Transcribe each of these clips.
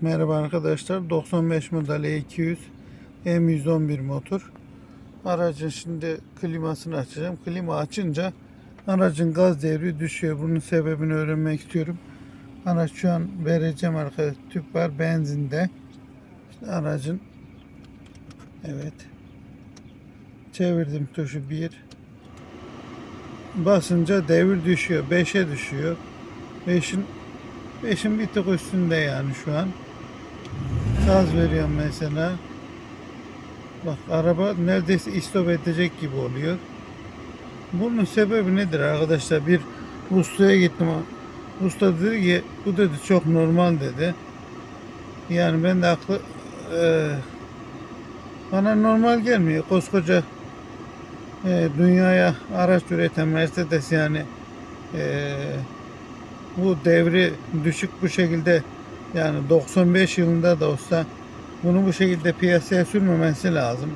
Merhaba arkadaşlar. 95 model E200 M111 motor. Aracın şimdi klimasını açacağım. Klima açınca aracın gaz devri düşüyor. Bunun sebebini öğrenmek istiyorum. Araç şu an vereceğim arkadaşlar. Tüp var benzinde. İşte aracın evet çevirdim tuşu 1 basınca devir düşüyor. 5'e düşüyor. 5'in 5'in bir tık üstünde yani şu an. Gaz veriyorum mesela. Bak araba neredeyse istop edecek gibi oluyor. Bunun sebebi nedir arkadaşlar? Bir ustaya gittim. Usta dedi ki bu dedi çok normal dedi. Yani ben de aklı eee, bana normal gelmiyor. Koskoca eee, dünyaya araç üreten Mercedes yani eee, bu devri düşük bu şekilde yani 95 yılında da olsa bunu bu şekilde piyasaya sürmemesi lazım.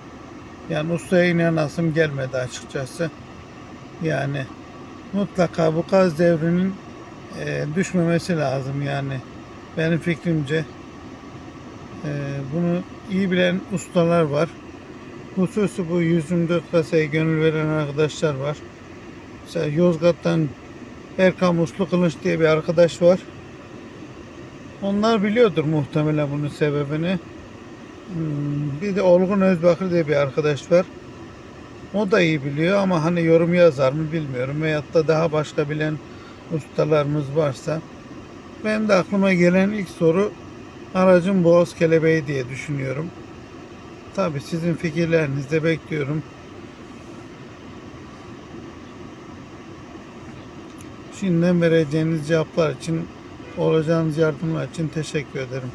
Yani ustaya inanasım gelmedi açıkçası. Yani mutlaka bu gaz devrinin e, düşmemesi lazım yani benim fikrimce. E, bunu iyi bilen ustalar var. Hususu bu 124 kasaya gönül veren arkadaşlar var. Mesela Yozgat'tan Erkan Uslu Kılıç diye bir arkadaş var. Onlar biliyordur muhtemelen bunun sebebini. Hmm, Bir de Olgun Özbakır diye bir arkadaş var. O da iyi biliyor ama hani yorum yazar mı bilmiyorum. Veyahut da daha başka bilen ustalarımız varsa. Benim de aklıma gelen ilk soru aracın boğaz kelebeği diye düşünüyorum. Tabi sizin fikirlerinizi de bekliyorum. Şimdiden vereceğiniz cevaplar için, olacağınız yardımlar için teşekkür ederim.